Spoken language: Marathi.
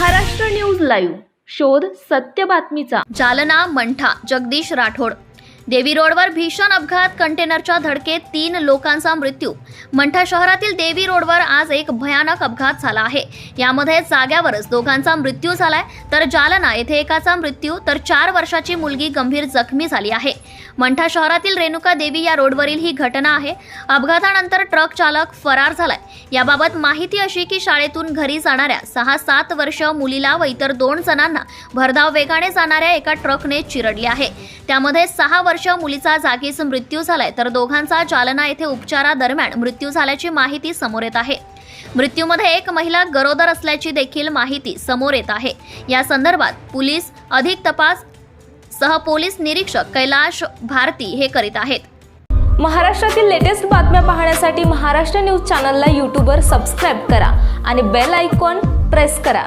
महाराष्ट्र न्यूज लाईव्ह शोध सत्य बातमीचा. जालना मंठा जगदीश राठोड. देवी रोडवर भीषण अपघात. कंटेनरच्या धडकेत तीन लोकांचा मृत्यू. मंठा शहरातील देवी रोडवर आज एक भयानक अपघात झाला आहे. यामध्ये जाग्यावरच दोघांचा मृत्यू झालाय. तर जालना येथे एकाचा मृत्यू तर चार वर्षाची मुलगी गंभीर जखमी झाली आहे. मंठा शहरातील रेणुका देवी या रोडवरील ही घटना आहे. अपघातानंतर ट्रक चालक फरार झालाय. याबाबत माहिती अशी की शाळेतून घरी जाणाऱ्या सहा सात वर्ष मुलीला व इतर दोन जणांना भरधाव वेगाने जाणाऱ्या एका ट्रकने चिरडले आहे. त्यामध्ये सहा वर्ष मुलीचा जागीच मृत्यू झालाय. तर दोघांचा जालना येथे उपचारादरम्यान मृत्यू झाल्याची माहिती समोर येत आहे. मृत्यूमध्ये एक महिला गरोदर असल्याची देखील माहिती समोर येत आहे. या संदर्भात पोलीस अधिक तपास सह पोलीस निरीक्षक कैलाश भारती हे करीत आहेत. महाराष्ट्रातील लेटेस्ट बातम्या पाहण्यासाठी महाराष्ट्र न्यूज चॅनलला यूट्यूबवर सबस्क्राईब करा आणि बेल आयकॉन प्रेस करा.